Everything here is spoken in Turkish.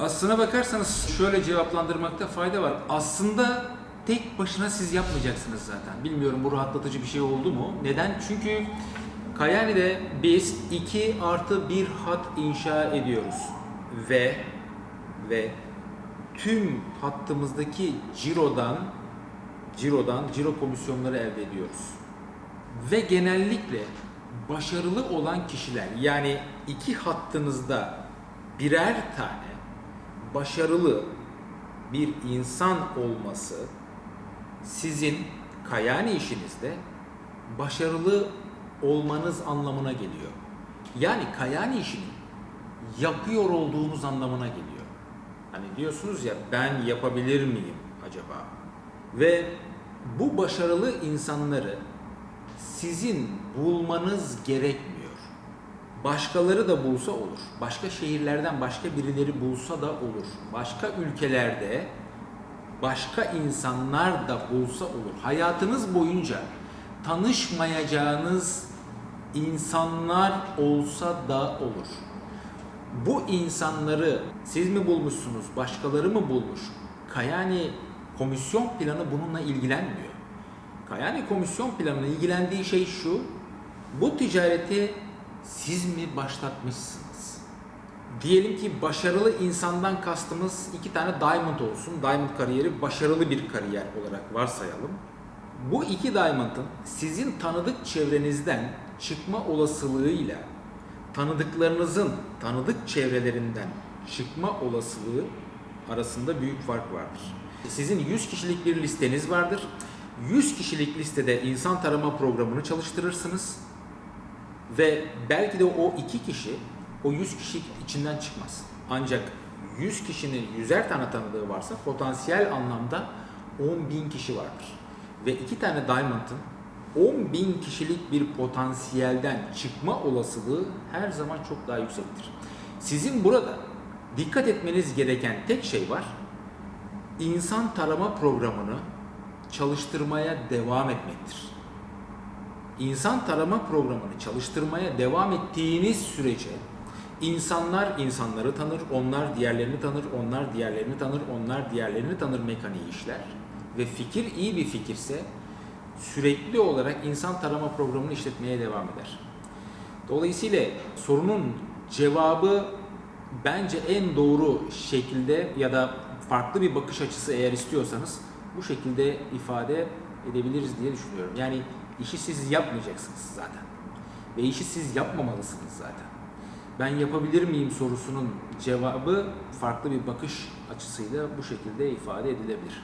Aslına bakarsanız şöyle cevaplandırmakta fayda var. Aslında tek başına siz yapmayacaksınız zaten. Bilmiyorum bu rahatlatıcı bir şey oldu mu? Neden? Çünkü Kayani'de biz 2 artı 1 hat inşa ediyoruz. Ve ve tüm hattımızdaki cirodan cirodan ciro komisyonları elde ediyoruz. Ve genellikle başarılı olan kişiler yani iki hattınızda birer tane başarılı bir insan olması sizin kayani işinizde başarılı olmanız anlamına geliyor. Yani kayani işini yapıyor olduğunuz anlamına geliyor. Hani diyorsunuz ya ben yapabilir miyim acaba? Ve bu başarılı insanları sizin bulmanız gerekmiyor. Başkaları da bulsa olur. Başka şehirlerden başka birileri bulsa da olur. Başka ülkelerde başka insanlar da bulsa olur. Hayatınız boyunca tanışmayacağınız insanlar olsa da olur. Bu insanları siz mi bulmuşsunuz, başkaları mı bulmuş? Kayani komisyon planı bununla ilgilenmiyor. Kayani komisyon planının ilgilendiği şey şu, bu ticareti siz mi başlatmışsınız? Diyelim ki başarılı insandan kastımız iki tane diamond olsun. Diamond kariyeri başarılı bir kariyer olarak varsayalım. Bu iki diamond'ın sizin tanıdık çevrenizden çıkma olasılığıyla tanıdıklarınızın tanıdık çevrelerinden çıkma olasılığı arasında büyük fark vardır. Sizin 100 kişilik bir listeniz vardır. 100 kişilik listede insan tarama programını çalıştırırsınız. Ve belki de o iki kişi o 100 kişi içinden çıkmaz. Ancak 100 kişinin 100'er tane tanıdığı varsa potansiyel anlamda 10 bin kişi vardır. Ve iki tane Diamond'ın 10 bin kişilik bir potansiyelden çıkma olasılığı her zaman çok daha yüksektir. Sizin burada dikkat etmeniz gereken tek şey var. İnsan tarama programını çalıştırmaya devam etmektir insan tarama programını çalıştırmaya devam ettiğiniz sürece insanlar insanları tanır, onlar diğerlerini tanır, onlar diğerlerini tanır, onlar diğerlerini tanır mekaniği işler. Ve fikir iyi bir fikirse sürekli olarak insan tarama programını işletmeye devam eder. Dolayısıyla sorunun cevabı bence en doğru şekilde ya da farklı bir bakış açısı eğer istiyorsanız bu şekilde ifade edebiliriz diye düşünüyorum. Yani işi siz yapmayacaksınız zaten. Ve işi siz yapmamalısınız zaten. Ben yapabilir miyim sorusunun cevabı farklı bir bakış açısıyla bu şekilde ifade edilebilir.